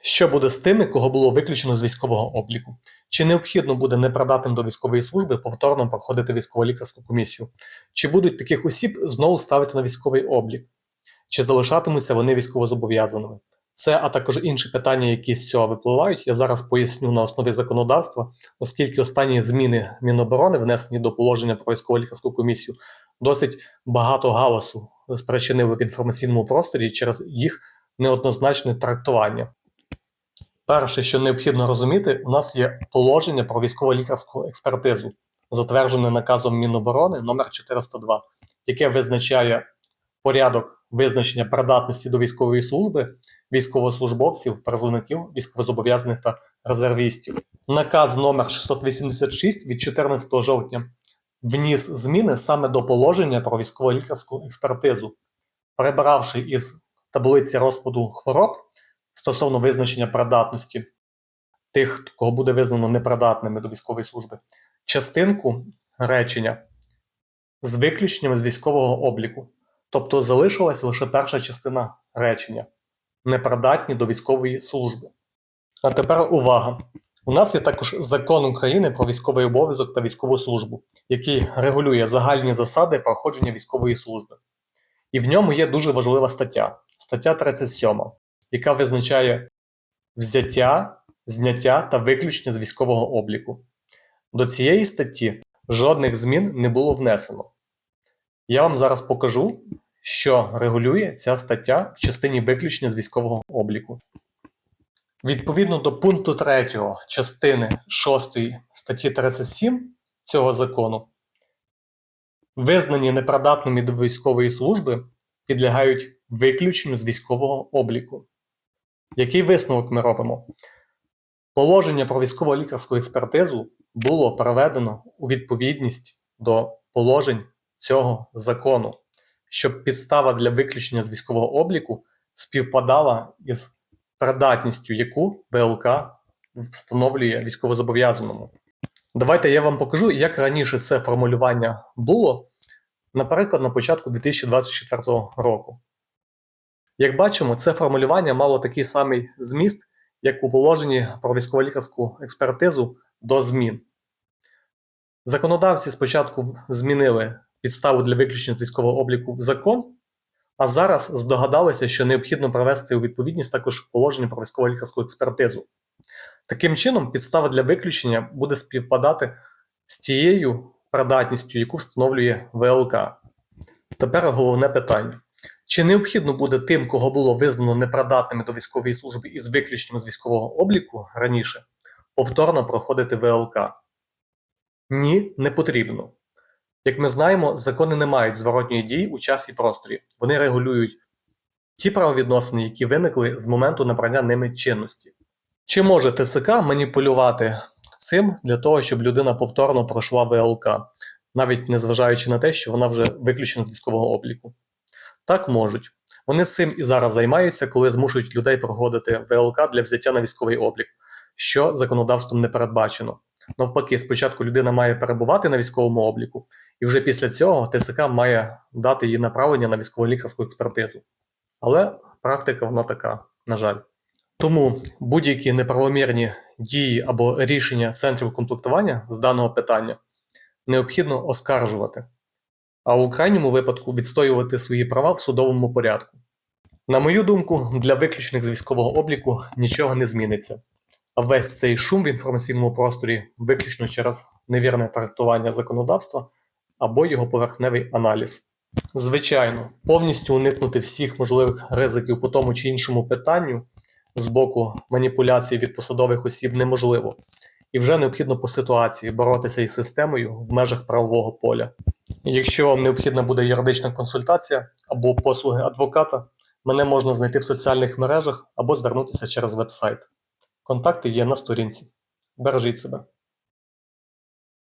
Що буде з тими, кого було виключено з військового обліку? Чи необхідно буде непридатним до військової служби повторно проходити військово-лікарську комісію? Чи будуть таких осіб знову ставити на військовий облік? Чи залишатимуться вони військовозобов'язаними? Це, а також інші питання, які з цього випливають, я зараз поясню на основі законодавства, оскільки останні зміни Міноборони, внесені до положення про військово-лікарську комісію, досить багато галасу спричинили в інформаційному просторі через їх неоднозначне трактування. Перше, що необхідно розуміти, у нас є положення про військово-лікарську експертизу, затверджене наказом Міноборони номер 402, яке визначає порядок визначення придатності до військової служби військовослужбовців, призовників, військовозобов'язаних та резервістів. Наказ номер 686 від 14 жовтня вніс зміни саме до положення про військово-лікарську експертизу, прибравши із таблиці розкладу хвороб стосовно визначення придатності тих, кого буде визнано непридатними до військової служби, частинку речення з виключенням з військового обліку. Тобто залишилась лише перша частина речення непридатні до військової служби. А тепер увага! У нас є також закон України про військовий обов'язок та військову службу, який регулює загальні засади проходження військової служби. І в ньому є дуже важлива стаття, стаття 37, яка визначає взяття, зняття та виключення з військового обліку. До цієї статті жодних змін не було внесено. Я вам зараз покажу, що регулює ця стаття в частині виключення з військового обліку. Відповідно до пункту 3 частини 6 статті 37 цього закону, визнані непридатними до військової служби підлягають виключенню з військового обліку. Який висновок ми робимо? Положення про військово-лікарську експертизу було проведено у відповідність до положень цього закону, щоб підстава для виключення з військового обліку співпадала із придатністю, яку ВЛК встановлює військовозобов'язаному. Давайте я вам покажу, як раніше це формулювання було, наприклад, на початку 2024 року. Як бачимо, це формулювання мало такий самий зміст, як у положенні про військово-лікарську експертизу до змін. Законодавці спочатку змінили підставу для виключення з військового обліку в закон, а зараз здогадалися, що необхідно привести у відповідність також положення про військово-лікарську експертизу. Таким чином, підстава для виключення буде співпадати з тією придатністю, яку встановлює ВЛК. Тепер головне питання. Чи необхідно буде тим, кого було визнано непридатними до військової служби із виключенням з військового обліку раніше, повторно проходити ВЛК? Ні, не потрібно. Як ми знаємо, закони не мають зворотньої дії у часі і просторі. Вони регулюють ті правовідносини, які виникли з моменту набрання ними чинності. Чи може ТСК маніпулювати цим для того, щоб людина повторно пройшла ВЛК, навіть незважаючи на те, що вона вже виключена з військового обліку? Так можуть. Вони цим і зараз займаються, коли змушують людей проходити ВЛК для взяття на військовий облік, що законодавством не передбачено. Навпаки, спочатку людина має перебувати на військовому обліку, і вже після цього ТСК має дати їй направлення на військово-лікарську експертизу. Але практика вона така, на жаль. Тому будь-які неправомірні дії або рішення центрів комплектування з даного питання необхідно оскаржувати, а у крайньому випадку відстоювати свої права в судовому порядку. На мою думку, для виключених з військового обліку нічого не зміниться. А весь цей шум в інформаційному просторі виключно через невірне трактування законодавства або його поверхневий аналіз. Звичайно, повністю уникнути всіх можливих ризиків по тому чи іншому питанню з боку маніпуляцій від посадових осіб неможливо, і вже необхідно по ситуації боротися із системою в межах правового поля. Якщо вам необхідна буде юридична консультація або послуги адвоката, мене можна знайти в соціальних мережах або звернутися через веб-сайт. Контакти є на сторінці. Бережіть себе.